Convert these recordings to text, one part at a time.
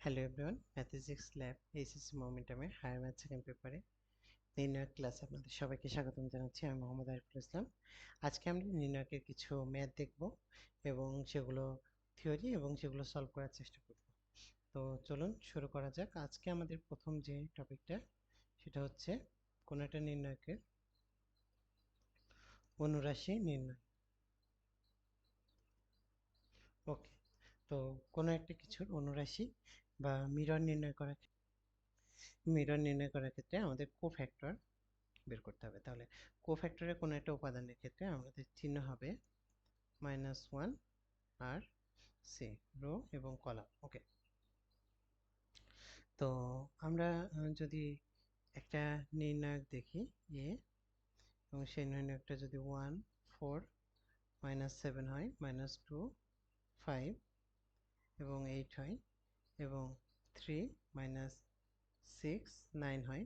Hello everyone mathematics lab HSC মোমেন্টামের higher math second পেপারে নির্ণয়ক ক্লাসে আপনাদের সবাইকে স্বাগতম জানাচ্ছি। আমি মোহাম্মদ আরিফুল ইসলাম। আজকে আমরা নির্ণয়কের কিছু ম্যাথ দেখব এবং সেগুলো থিওরি এবং সেগুলো সলভ করার চেষ্টা করব। তো চলুন শুরু করা যাক। আজকে আমাদের প্রথম যে টপিকটা সেটা হচ্ছে কোনো একটা নির্ণয়কের অনুরাশি নির্ণয়। ওকে তো কোনো একটা কিছুর অনুরাশি বা মিরর নির্ণয় করা মিরর নির্ণয় করার ক্ষেত্রে আমাদের কোফ্যাক্টর বের করতে হবে। তাহলে কোফ্যাক্টরের কোনো একটা উপাদানের ক্ষেত্রে আমাদের চিহ্ন হবে মাইনাস ওয়ান আর সি রো এবং কলাম ওকে তো আমরা যদি একটা নির্ণায়ক দেখি এ এবং সেই নির্ণায়কটা যদি ওয়ান ফোর মাইনাস সেভেন হয় মাইনাস টু ফাইভ এবং এইট হয় এবং থ্রি মাইনাস সিক্স নাইন হয়,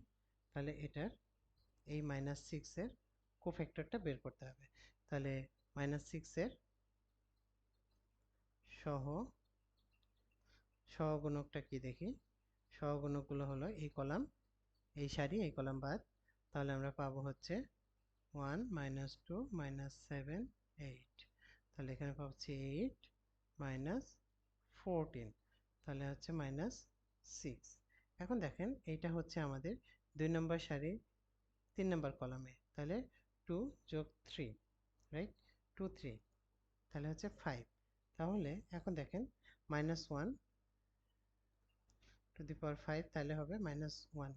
তাহলে এটার এই মাইনাস সিক্সের কোফ্যাক্টরটা বের করতে হবে। তাহলে মাইনাস সিক্সের সহ, সহগুণকটা কি দেখি? সহগুণকগুলো হলো এই কলাম এই সারি, এই কলাম বাদ। তাহলে আমরা পাবো হচ্ছে one minus two minus seven eight তাহলে এখানে পাচ্ছি এইট মাইনাস ফোরটিন তাহলে হচ্ছে মাইনাস সিক্স এখন দেখেন, এইটা হচ্ছে আমাদের দুই নম্বর সারি, তিন নম্বর কলামে তাহলে টু যোগ থ্রি রাইট টু থ্রি তাহলে হচ্ছে ফাইভ তাহলে এখন দেখেন minus one to the power five তাহলে হবে মাইনাস ওয়ান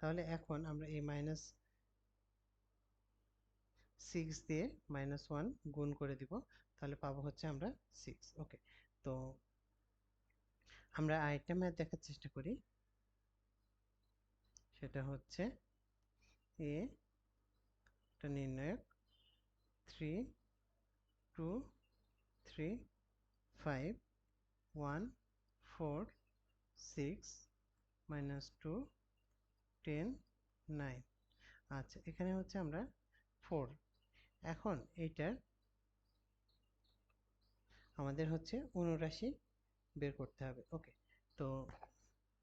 তাহলে এখন আমরা এই মাইনাস সিক্স দিয়ে মাইনাস ওয়ান গুণ করে দিব, তাহলে পাবো হচ্ছে আমরা সিক্স ওকে তো আমরা আরেকটা ম্যাথ দেখার চেষ্টা করি। সেটা হচ্ছে এ একটা নির্ণায়ক। Three two three five one four six minus two ten nine আচ্ছা এখানে হচ্ছে আমরা ফোর এখন এইটার আমাদের হচ্ছে অনুরাশি বের করতে হবে। ওকে তো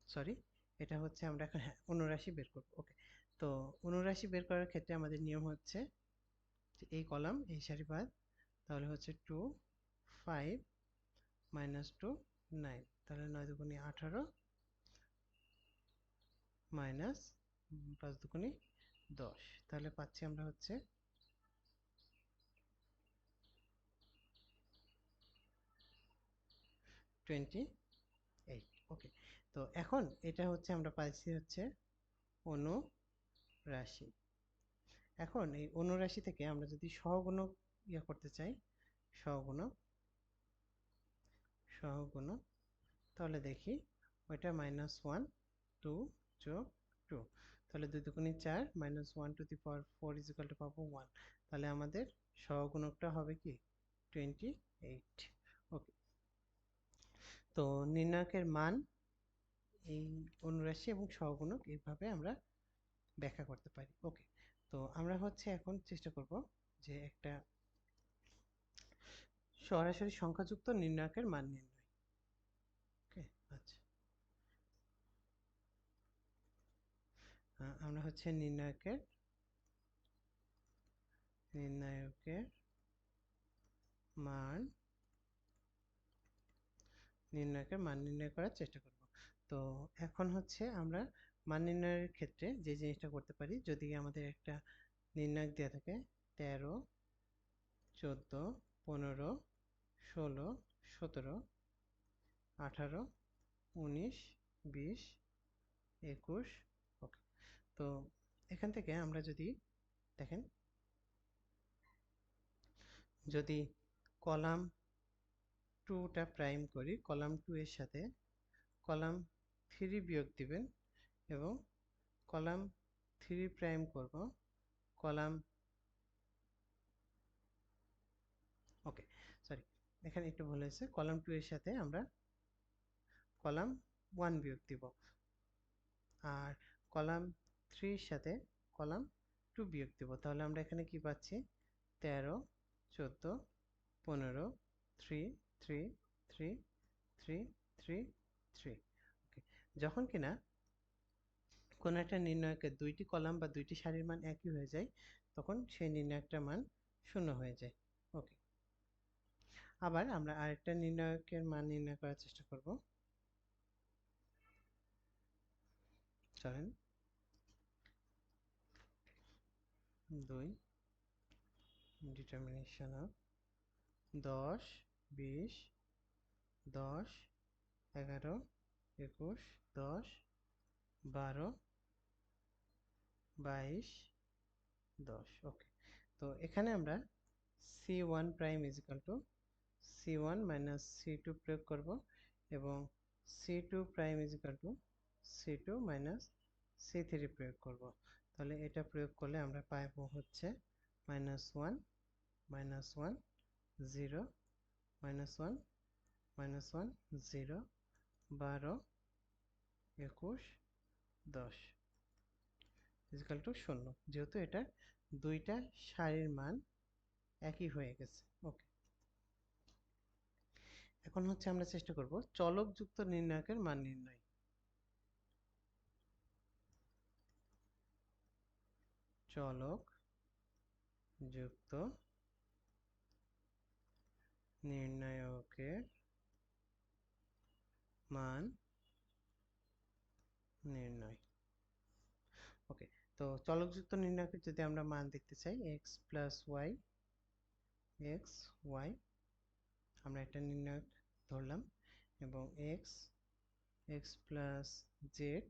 সরি এটা হচ্ছে আমরা এখন হ্যাঁ অনুরাশি বের করব। ওকে তো অনুরাশি বের করার ক্ষেত্রে আমাদের নিয়ম হচ্ছে এই কলাম, এই সারি তাহলে হচ্ছে two five minus two nine তাহলে নয় দুগুণি আঠারো মাইনাস পাঁচ দুগুণি দশ। তাহলে পাচ্ছি আমরা হচ্ছে টোয়েন্টি এইট ওকে তো এখন এটা হচ্ছে আমরা পাইছি হচ্ছে অনুরাশি এখন এই অনুরাশি থেকে আমরা যদি সহগুণক ইয়ে করতে চাই সহগুণক সহগুণক তাহলে দেখি ওইটা মাইনাস ওয়ান টু যোগ টু তাহলে দুই দুগুণি চার minus one to the power four equal to পাবো ওয়ান তাহলে আমাদের সহগুণকটা হবে কি? টোয়েন্টি এইট তো নির্ণায়কের মান এই অনুরাশি এবং সহগুণক এইভাবে আমরা ব্যাখ্যা করতে পারি। ওকে তো আমরা হচ্ছে এখন চেষ্টা করব যে একটা সরাসরি সংখ্যাযুক্ত নির্ণায়কের মান নির্ণয়। ওকে আচ্ছা। আমরা হচ্ছে নির্ণায়কের নির্ণায়কের মান নির্ণয়কের মান নির্ণয় করার চেষ্টা করব। তো এখন হচ্ছে আমরা মান নির্ণয়ের ক্ষেত্রে যে জিনিসটা করতে পারি, যদি আমাদের একটা নির্ণায়ক দেওয়া থাকে, তেরো, চোদ্দ, পনেরো, ষোলো, সতেরো, আঠারো, উনিশ, বিশ, একুশ, ওকে। তো এখান থেকে আমরা যদি দেখেন, যদি কলাম টুটা প্রাইম করি, কলাম টু এর সাথে। কলাম থ্রি বিয়োগ দিবেন এবং কলাম থ্রি প্রাইম করব। কলাম ওকে, সরি, এখানে একটু ভুল হয়েছে। কলাম টু এর সাথে আমরা কলাম ওয়ান বিয়োগ দিব। আর কলাম থ্রির সাথে কলাম টু বিয়োগ দিব। তাহলে আমরা এখানে কি পাচ্ছি? তেরো, চোদ্দ, পনেরো, three three three three three three okay যখন কিনা কোনো একটা নির্ণয়কের দুইটি কলাম বা দুইটি সারির মান একই হয়ে যায়, তখন সেই নির্ণায়কটার মান শূন্য হয়ে যায়। ওকে আবার আমরা আরেকটা নির্ণায়কের মান নির্ণয় করার চেষ্টা করব। চলেন দুই ডিটারমিনেশন অফ দশ বিশ, দশ, এগারো, একুশ, দশ, বারো, বাইশ, দশ। ওকে তো এখানে আমরা C one prime equal to C one minus C two প্রয়োগ করব এবং C two prime equal to C two minus C three প্রয়োগ করব। তাহলে এটা প্রয়োগ করলে আমরা পাইব হচ্ছে minus one minus one zero minus one minus one, zero, বারো, একুশ, দশ। ইজিক্যাল টু শূন্য। যেহেতু এটা দুইটা সারির মান একই হয়ে গেছে। ওকে এখন হচ্ছে আমরা চেষ্টা করব চলকযুক্ত নির্ণায়কের মান নির্ণয়। চলক যুক্ত নির্ণায়কের মান নির্ণয়। ওকে, তো চলকযুক্ত নির্ণায়কের যদি আমরা মান দেখতে চাই x plus y x y আমরা একটা নির্ণায়ক ধরলাম এবং x x plus z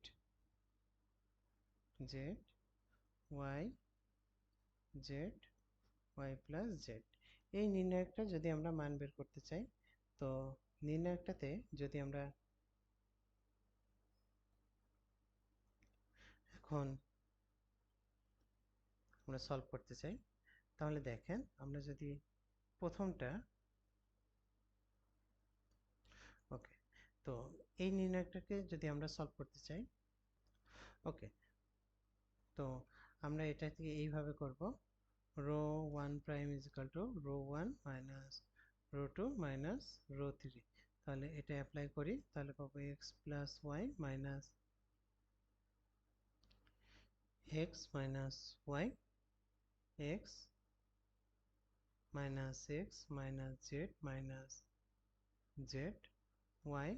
z y z y plus z এই নির্ণায়কটা যদি আমরা মান বের করতে চাই, তো নির্ণায়কটাতে যদি আমরা এখন আমরা সলভ করতে চাই, তাহলে দেখেন আমরা যদি প্রথমটা ওকে, তো এই নির্ণয়টাকে যদি আমরা সলভ করতে চাই, ওকে, তো আমরা এটা থেকে এইভাবে করব row one prime is equal to row one minus row two minus row three. তাহলে এটা অ্যাপ্লাই করি, তাহলে পাবো x plus y minus x minus y, x minus x minus z minus z y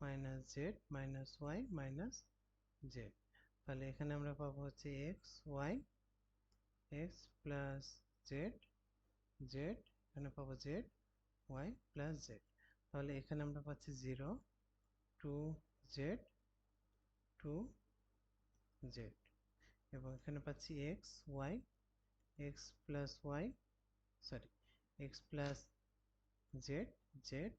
minus z minus y minus z. তাহলে এখানে আমরা পাবো হচ্ছে x y x plus z z এখানে পাবো জেড ওয়াই প্লাস জেড তাহলে এখানে আমরা পাচ্ছি zero two z two z এবং এখানে পাচ্ছি x y x plus y sorry x plus z z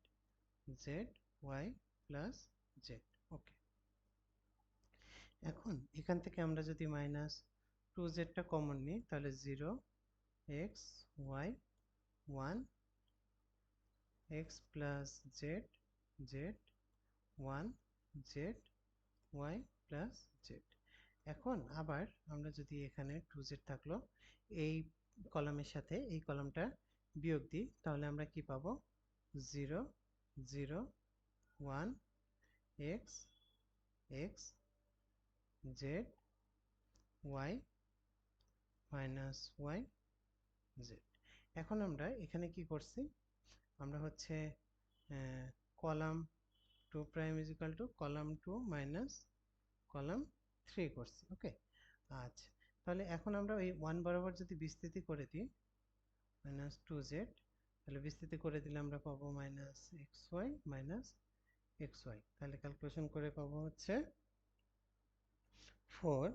z y plus z okay এখন এখান থেকে আমরা যদি মাইনাস টু জেডটা কমন নিই, তাহলে zero x y one x plus z z one z y plus z এখন আবার আমরা যদি এখানে টু জেড থাকল, এই কলামের সাথে এই কলামটা বিয়োগ দিই, তাহলে আমরা কি পাবো? Zero zero one x x z y minus y z এখন আমরা এখানে কি করছি? আমরা হচ্ছে column two prime is equal to column two minus column three করছি ওকে আচ্ছা তাহলে এখন আমরা ওই ওয়ান বরাবর যদি বিস্তৃতি করে দিই মাইনাস টু জেড তাহলে বিস্তৃতি করে দিলে আমরা পাবো minus x y minus x y তাহলে ক্যালকুলেশন করে পাবো হচ্ছে ফোর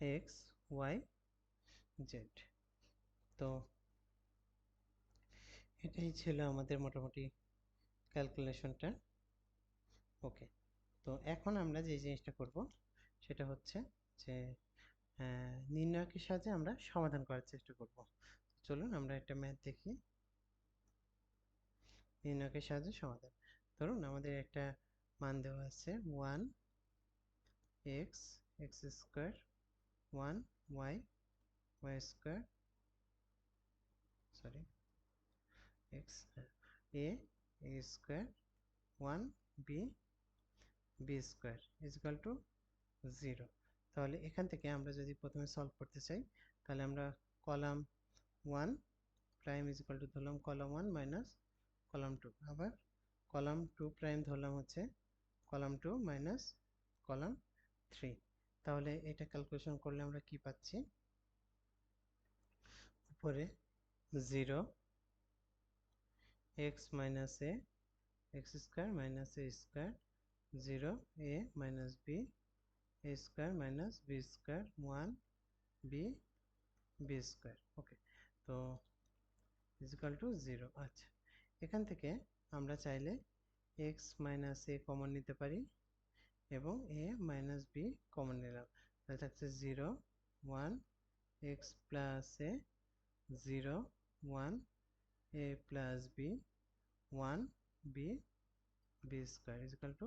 এক্স ওয়াই জেড তো এটাই ছিল আমাদের মোটামুটি ক্যালকুলেশনটা ওকে তো এখন আমরা যে জিনিসটা করব, সেটা হচ্ছে যে নির্ণয়কের সাহায্যে আমরা সমাধান করার চেষ্টা করব। চলুন আমরা একটা ম্যাথ দেখি। নির্ণয়কের সাহায্যে সমাধান। ধরুন আমাদের একটা মান দেওয়া আছে one x x square one y y square, sorry, x, a a square, one b b square equal to zero. তাহলে এখান থেকে আমরা যদি প্রথমে সলভ করতে চাই, তাহলে আমরা column one prime is equal to ধরলাম column one minus column two. আবার কলাম টু প্রাইম ধরলাম হচ্ছে column two minus column three. তাহলে এটা ক্যালকুলেশন করলে আমরা কি পাচ্ছি? উপরে zero x minus a x square minus a square zero a minus b a square minus b square one b b square okay তো ইজিক্যাল টু জিরো আচ্ছা। এখান থেকে আমরা চাইলে এক্স মাইনাস এ কমন নিতে পারি। এবং এ মাইনাস বি কমন নিলাম। তাহলে থাকছে zero one x plus a zero one a plus b one b b square equal to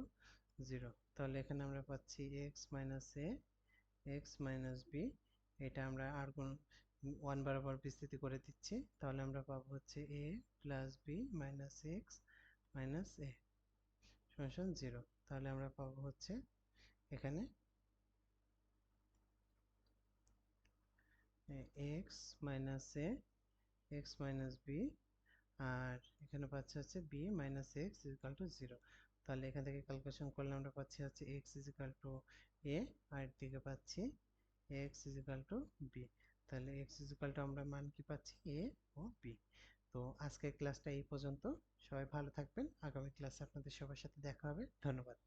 zero তাহলে এখানে আমরা পাচ্ছি x minus a x minus b এটা আমরা আর কোন ওয়ান বরাবর বিস্তৃতি করে দিচ্ছি। তাহলে আমরা পাবো হচ্ছে a plus b minus x minus a সমান জিরো তাহলে আমরা পাবো হচ্ছে এখানে x minus a x minus b আর এখানে পাচ্ছি হচ্ছে b minus x equal to zero তাহলে এখান থেকে ক্যালকুলেশন করলে আমরা পাচ্ছি হচ্ছে এক্স ইজিক্যাল টু এ আর দিকে পাচ্ছি এক্স ইজিক্যাল টু বি তাহলে এক্স ইজিক্যাল টু আমরা মান কি পাচ্ছি? এ ও বি তো আজকের ক্লাসটা এই পর্যন্ত। সবাই ভালো থাকবেন। আগামী ক্লাসে আপনাদের সবার সাথে দেখা হবে। ধন্যবাদ।